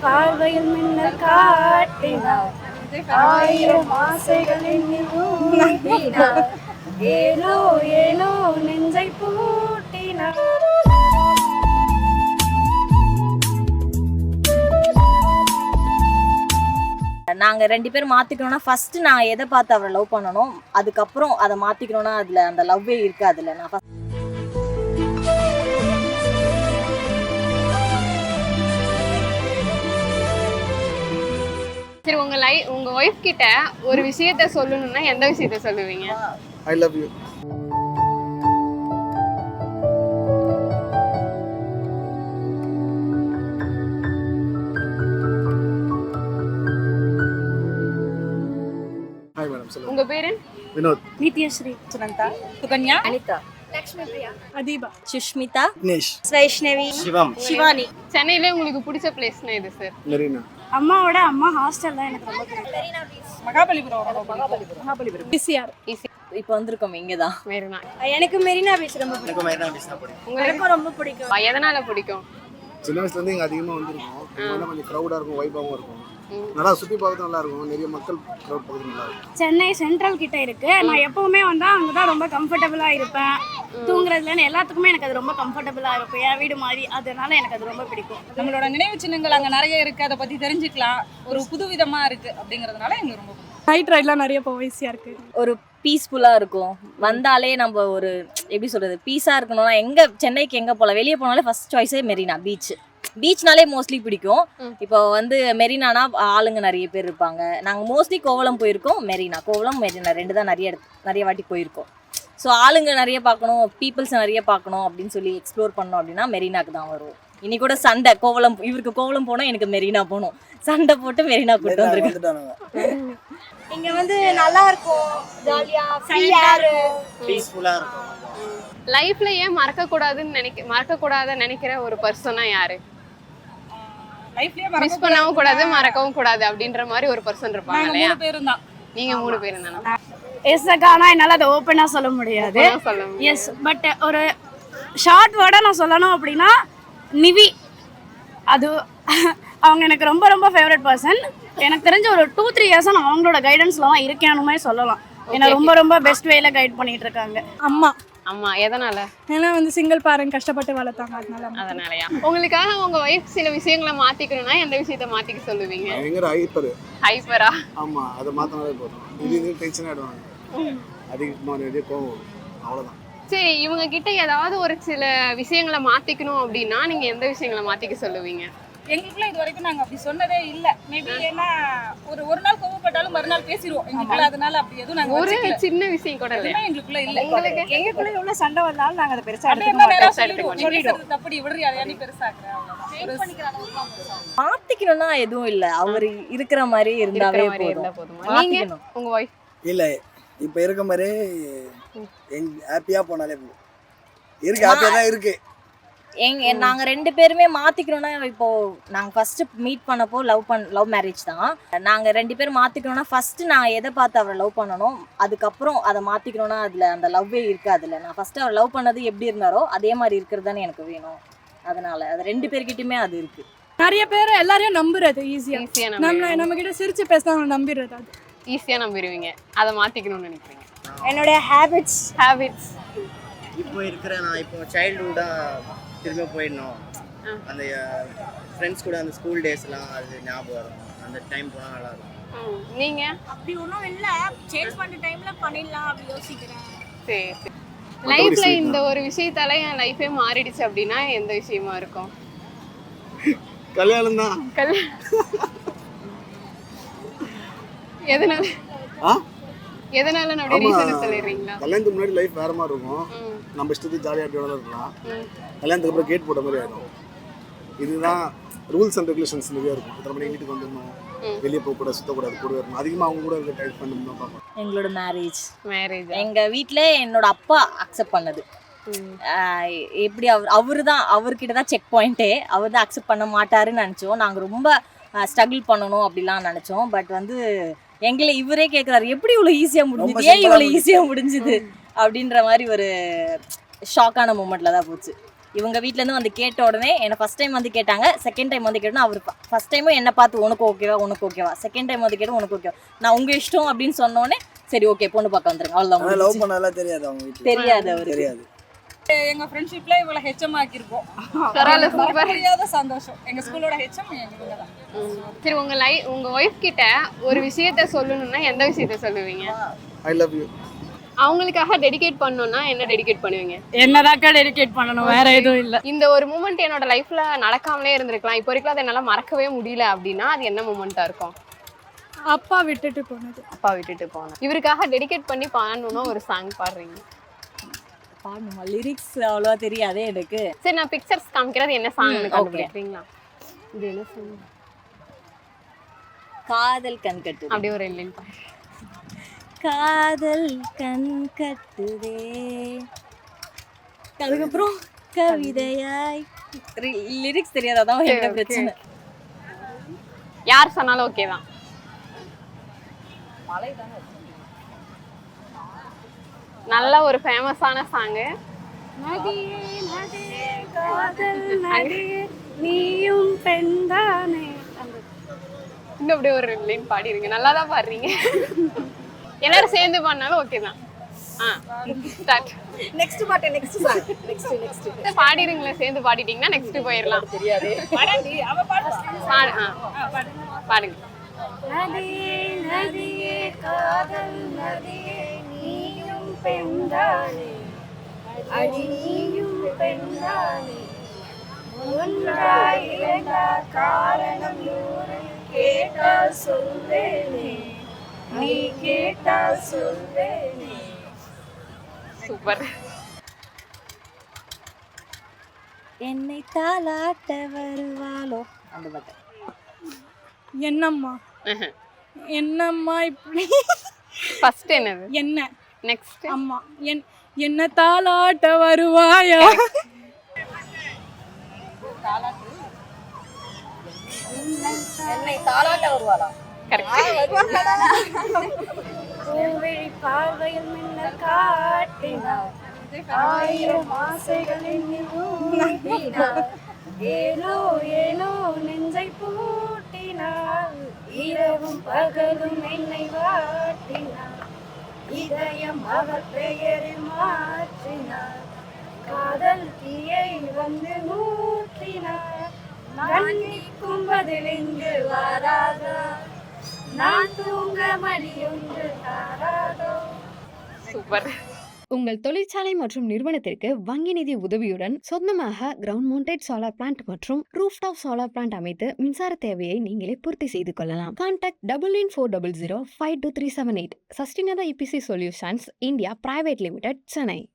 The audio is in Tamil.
பார்வையில் மின்னல் காட்டினார். ஆயிரம் ஆசைகளின் என்னில் ஏனோ ஏனோ நெஞ்சை பூட்டினார். நாங்க ரெண்டு பேரும் மாத்திக்கணும்னா ஃபர்ஸ்ட் நான் எதை பார்த்து அவரை லவ் பண்ணணும்? அதுக்கப்புறம் அதை மாத்திக்கணும்னா அதுல அந்த லவ்வே இருக்காதுல்ல. நான் first- சரி உங்க லை உங்க ஒய்ஃப் கிட்ட ஒரு விஷயத்த சொல்லணும்னா எந்த விஷயத்த சொல்லுவீங்க? ஐ லவ் யூ உங்க பேரு? வினோத். நித்யஸ்ரீ சுனந்தா சுகன்யா. அனிதா. அதீபா. சுஷ்மிதா. வைஷ்ணவி. சிவம். சிவானி. சென்னையில உங்களுக்கு பிடிச்ச பிளேஸ்னா எது சார் மெரினா. அம்மாவோட அம்மா ஹாஸ்டல் தான் எனக்கு ரொம்ப பிடிக்கும். பிசிஆர். இப்போ வந்திருக்கோம் இங்கதான். வேறுனா எனக்கு மெரினா பீச் ரொம்ப பிடிக்கும். எனக்கு மெரினா பீச் தான் பிடிக்கும். உங்களுக்கு எனக்கும் ரொம்ப பிடிக்கும். எதனால பிடிக்கும்? சின்ன வயசுல இருந்து இங்க அதிகமா வந்திருக்கோம். வந்து கொஞ்சம் க்ரௌடா இருக்கும் வைபாவும் இருக்கும். நல்லா சுத்தி பார்க்கறது நல்லா இருக்கும். நிறைய மக்கள் க்ரௌட் பார்க்கறது நல்லா இருக்கும். சென்னை சென்ட்ரல் கிட்ட இருக்கு. நான் எப்பவுமே வந்தா அங்கதான் ரொம்ப கம்ஃபர்டபுளா இருப்பேன். தூங்குறதுலன்னு எல்லாத்துக்குமே எனக்கு அது ரொம்ப கம்ஃபர்டபுளா இருக்கும். என் வீடு மாதிரி. அதனால எனக்கு அது ரொம்ப பிடிக்கும். நம்மளோட நினைவு சின்னங்கள் அங்கே நிறைய இருக்கு. அதை பத்தி தெரிஞ்சுக்கலாம். ஒரு புது விதமா இருக்கு அப்படிங்கறதுனால எங்களுக்கு ரொம்ப நைட் ரைட்லாம் நிறைய போக ஈஸியா இருக்கு. ஒரு பீஸ்ஃபுல்லா இருக்கும். வந்தாலே நம்ம ஒரு எப்படி சொல்றது பீஸா இருக்கணும்னா எங்க சென்னைக்கு எங்க போகலாம் வெளியே போனாலே ஃபர்ஸ்ட் சாய்ஸே மெரினா பீச் பீச்னாலே மோஸ்ட்லி பிடிக்கும். இப்போ வந்து மெரினானா ஆளுங்க நிறைய பேர் இருப்பாங்க. நாங்கள் மோஸ்ட்லி கோவளம் போயிருக்கோம் மெரினா. கோவளம் மெரினா ரெண்டு தான் நிறைய நிறைய வாட்டி போயிருக்கோம். ஸோ ஆளுங்க நிறைய பார்க்கணும் பீப்புள்ஸ் நிறைய பார்க்கணும் அப்படின்னு சொல்லி எக்ஸ்ப்ளோர் பண்ணோம் அப்படின்னா மெரினாக்கு தான் வரும் இனி கூட சண்டை கோவளம் இவருக்கு கோவளம் போனோம் எனக்கு மெரினா போகணும். சண்டை போட்டு மெரினா கூட்டு வந்திருக்கேன் இங்க வந்து நல்லா இருக்கும். ஜாலியா ஃப்ரீயா பீஸ்ஃபுல்லா இருக்கும். லைஃப்ல ஏன் மறக்க கூடாதுன்னு நினைக்க மறக்க கூடாத நினைக்கிற ஒரு பர்சனா யாரு? லைஃப்லயே மிஸ் பண்ணவும் கூடாது மறக்கவும் கூடாது அப்படின்ற மாதிரி ஒரு பர்சன் இருப்பாங்க நாங்க இல்லையா? மூணு பேரும் தான். நீங்க மூணு பேரும் தானே எஸ்ஸக்கானா என்னால அதை ஓப்பனா சொல்ல முடியாது. எஸ் பட் ஒரு ஷார்ட் வேர்டாக நான் சொல்லணும் அப்படின்னா நிவி. அது அவங்க எனக்கு ரொம்ப ரொம்ப ஃபேவரட் பர்சன் எனக்கு தெரிஞ்ச ஒரு டூ த்ரீ இயர்ஸாக நான் அவங்களோட கைடன்ஸில் தான் இருக்கேனுமே சொல்லலாம். என்னை ரொம்ப ரொம்ப பெஸ்ட் வேல கைட் பண்ணிட்டு இருக்காங்க. அம்மா. ஆமா எதனால? ஏன்னா வந்து சிங்கிள் பாருங்க கஷ்டப்பட்டு வளர்த்தாங்க அதனால அம்மா. அதனாலயா? உங்களுக்காக உங்க ஒய்ஃப் சில விஷயங்களை மாத்திக்கணும்னா எந்த விஷயத்த மாத்திக்க சொல்லுவீங்க? பயங்கர ஹைப்பர் ஹைப்பரா ஆமா அதை மாத்தினாலே போதும். இது இது டென்ஷன் ஆயிடுவாங்க. அதிகமாக நிறைய கோவம். அவ்வளவுதான். சரி இவங்க கிட்ட ஏதாவது ஒரு சில விஷயங்களை மாத்திக்கணும் அப்படின்னா நீங்க எந்த விஷயங்களை மாத்திக்க சொல்லுவீங்க? எங்களுக்குள்ள இது வரைக்கும் நாங்க அப்படி சொன்னதே இல்ல. மேபி ஏன்னா ஒரு ஒரு நாள் கோவப்பட்டாலும் மறுநாள் பேசிடுவோம் எங்களுக்குள்ள அதனால அப்படி எதுவும் நாங்க ஒரு. சின்ன விஷயம் கூட எதுவுமே எங்களுக்குள்ள இல்ல. உங்களுக்கு எங்களுக்குள்ள எவ்வளவு சண்டை வந்தாலும் நாங்க அதை பெருசா அப்படியே எடுத்துக்க இருந்தா நேரா மாட்டோம் சொல்லிடுவோம். நீ பேசுறது தப்பு நீ விடுறி அதை நீ பெருசாக்குற? அவ்வளவுதான். மாத்திக்கணும்னா எதுவும் இல்ல. அவர் இருக்கிற மாதிரி இருந்தாவே இருக்கிற மாதிரி இருந்தா போதும். நீங்க? உங்க ஒய்ஃப் இல்ல இப்ப இருக்க மாதிரி ஹாப்பியா போனாலே போதும். இருக்கு ஹாப்பியா தான் இருக்கு. எங்க நாங்க ரெண்டு பேருமே மாத்திக்கணும்னா இப்போ நாங்க ஃபர்ஸ்ட் மீட் பண்ணப்போ லவ் பண் லவ் மேரேஜ் தான். நாங்க ரெண்டு பேரும் மாத்திக்கணும்னா ஃபர்ஸ்ட் நான் எதை பார்த்து அவரை லவ் பண்ணணும்? அதுக்கப்புறம் அதை மாத்திக்கணும்னா அதுல அந்த லவ்வே இருக்கு அதுல நான் ஃபர்ஸ்ட் அவர் லவ் பண்ணது எப்படி இருந்தாரோ அதே மாதிரி இருக்கிறது தானே எனக்கு வேணும். அதனால அது ரெண்டு பேர்கிட்டயுமே அது இருக்கு. நிறைய பேர் எல்லாரையும் நம்புறது ஈஸியா ஈஸியா நம்ம நம்ம கிட்ட சிரிச்சு பேசினா நம்பிடுறது அது. ஈஸியா நம்பிடுவீங்க. அதை மாத்திக்கணும்னு நினைக்கிறீங்க. என்னுடைய ஹேபிட்ஸ் ஹேபிட்ஸ் இப்போ இருக்கிற நான் இப்போ சைல்டுஹுட்டா திரும்ப போயிடணும். அந்த ஃப்ரெண்ட்ஸ் கூட அந்த ஸ்கூல் டேஸ்லாம் அது ஞாபகம் வரும். அந்த டைம் போனால் நல்லா இருக்கும். நீங்க? அப்படி ஒன்றும் இல்லை. சேஞ்ச் பண்ணுற டைமில் பண்ணிடலாம் அப்படி யோசிக்கிறேன். சரி சரி. லைஃப்ல இந்த ஒரு விஷயத்தால என் லைஃபே மாறிடுச்சு அப்படின்னா எந்த விஷயமா இருக்கும்? கல்யாணம் தான். கல்யாணம் எதனால? எதனால அப்படியே ஆமா. ரீசன் சொல்லிடுறீங்களா? கல்யாணத்துக்கு முன்னாடி லைஃப் வேற மாதிரி இருக்கும். நம்ம இஷ்டத்துக்கு ஜாலியாக அப்படியோட இருக்கலாம் ம். கல்யாணத்துக்கு அப்புறம் கேட் போட்ட மாதிரி ஆயிடும். இதுதான் ரூல்ஸ் அண்ட் ரெகுலேஷன்ஸ் நிறைய இருக்கும். இத்தனை மணிக்கு வீட்டுக்கு வந்துடணும். வெளியே போகக்கூடாது சுத்தக்கூடாது கூட இருக்கணும் அதிகமாக அவங்க கூட இருக்க டைப் பண்ணணும் பார்ப்போம் எங்களோட மேரேஜ் மேரேஜ் எங்க வீட்ல என்னோட அப்பா அக்செப்ட் பண்ணது. எப்படி அவர் அவரு தான் அவர்கிட்ட தான் செக் பாயிண்ட்டே அவர் தான் அக்செப்ட் பண்ண மாட்டாருன்னு நினச்சோம். நாங்கள் ரொம்ப ஸ்ட்ரகிள் பண்ணணும் அப்படிலாம் நினச்சோம். பட் வந்து எங்களை இவரே கேட்குறாரு எப்படி இவ்வளோ ஈஸியாக முடிஞ்சுது? ஏன் இவ்வளோ. ஈஸியாக முடிஞ்சுது? அப்படின்ற மாதிரி ஒரு ஷாக்கான மூமெண்ட்டில் தான் போச்சு. இவங்க வீட்லேருந்து வந்து கேட்ட உடனே என்னை ஃபஸ்ட் டைம் வந்து கேட்டாங்க. செகண்ட் டைம் வந்து கேட்டோன்னா அவர் ஃபஸ்ட் டைமும் என்னை பார்த்து உனக்கு ஓகேவா உனக்கு ஓகேவா செகண்ட் டைம் வந்து கேட்டு உனக்கு ஓகேவா நான் உங்கள் இஷ்டம் அப்படின்னு சொன்னோடனே சரி ஓகே பொண்ணு பார்க்க வந்துருங்க. ஆனால் லவ் அவ்வளோதான் பண்ணாலாம் தெரியாது அவங்க தெரியாது அவருக்கு. தெரியாது. எங்க ஃப்ரெண்ட்ஷிப்ல இவ்வளவு ஹெச்எம் ஆக்கியிருக்கோம். பரவாயில்ல சூப்பர் முடியாத சந்தோஷம். எங்க ஸ்கூலோட ஹெச்எம் இவங்க தான். சரி உங்க லை உங்க ஒய்ஃப் கிட்ட ஒரு விஷயத்த சொல்லணும்னா எந்த விஷயத்த சொல்லுவீங்க? ஐ லவ் யூ அவங்களுக்காக டெடிகேட் பண்ணணும்னா என்ன டெடிகேட் பண்ணுவீங்க? என்னதாக்கா டெடிகேட் பண்ணணும்? வேற எதுவும் இல்லை. இந்த ஒரு மூமெண்ட் என்னோட லைஃப்ல நடக்காமலே இருந்திருக்கலாம். இப்போ வரைக்கும் அதை என்னால மறக்கவே முடியல அப்படின்னா அது என்ன மூமெண்ட்டா இருக்கும்? அப்பா விட்டுட்டு போனது. அப்பா விட்டுட்டு போனேன் இவருக்காக டெடிகேட் பண்ணி பாடணும்னா ஒரு சாங் பாடுறீங்க. பாடணுமா? லிரிக்ஸ் அவ்வளோவா தெரியாதே எனக்கு. சரி நான் பிக்சர்ஸ் காமிக்கிறது என்ன சாங். கண்டுபிடிக்கிறீங்களா? இது என்ன சாங் காதல் கண் கட்டு அப்படியே ஒரு இல்லைன்னு காதல் கண் கட்டுதே. அதுக்கப்புறம்? கவிதையாய். லிரிக்ஸ் தெரியாதான் சரி, என்ன okay. பிரச்சனை. யார் சொன்னாலும் ஓகே தான். நல்ல ஒரு ஃபேமஸான சாங்கு நதியே நதியே காதல் நதியே நீயும் பெண்தானே இன்னும் அப்படியே ஒரு லைன் பாடிருங்க. நல்லா தான் பாடுறீங்க. எல்லாரும் சேர்ந்து பாடினாலும் ஓகே தான். ஆ நெக்ஸ்ட் பாட்டு நெக்ஸ்ட் சாங் நெக்ஸ்ட் நெக்ஸ்ட் பாடிடுங்களேன் சேர்ந்து பாடிட்டீங்கன்னா நெக்ஸ்ட் போயிடலாம். தெரியாது. பாடாண்டி அவ பாடு. பாடு ஆ பாடுங்க. நதியே நதியே காதல் நதியே நீயும் பெண்தானே அடி நீயும் பெண்தானே ஒன்றாய் காரணம் கேட்டால் சொல்வேனே. நீ கேட்டால் சொல்வேனே. சூப்பர். என்னை தாளாட்ட வருவாளோ? அந்த பாட்டு என்னம்மா? என்னம்மா இப்படி? ஃபர்ஸ்ட் என்னது? என்ன? நெக்ஸ்ட் அம்மா என் என்ன தாளாட்ட வருவாயா? என்னை தாளாட்ட வருவாளா? கரெக்ட். பூவிழி பார்வையில் மின்னல் காட்டினார். ஆயிரம் ஆசைகளின் ஏனோ ஏனோ நெஞ்சை பூட்டினார். இரவும் பகலும் என்னை வாட்டினார். இதயம் அவர் பெயரில் மாற்றினார். காதல் தீயை வந்து மூற்றினார் கண்ணிக்கும் பதில் இங்கு வாராதா? நான் தூங்க மணியொன்று தாராதோ. சூப்பர். உங்கள் தொழிற்சாலை மற்றும் நிறுவனத்திற்கு வங்கி நிதி உதவியுடன் சொந்தமாக கிரவுண்ட் மவுண்டட் சோலார் பிளான்ட் மற்றும் ரூஃப்டாப் சோலார் பிளான்ட் அமைத்து மின்சார தேவையை நீங்களே பூர்த்தி செய்து கொள்ளலாம். Contact double nine four double zero five two three seven eight சஸ்டினதா EPC solutions India private limited Chennai.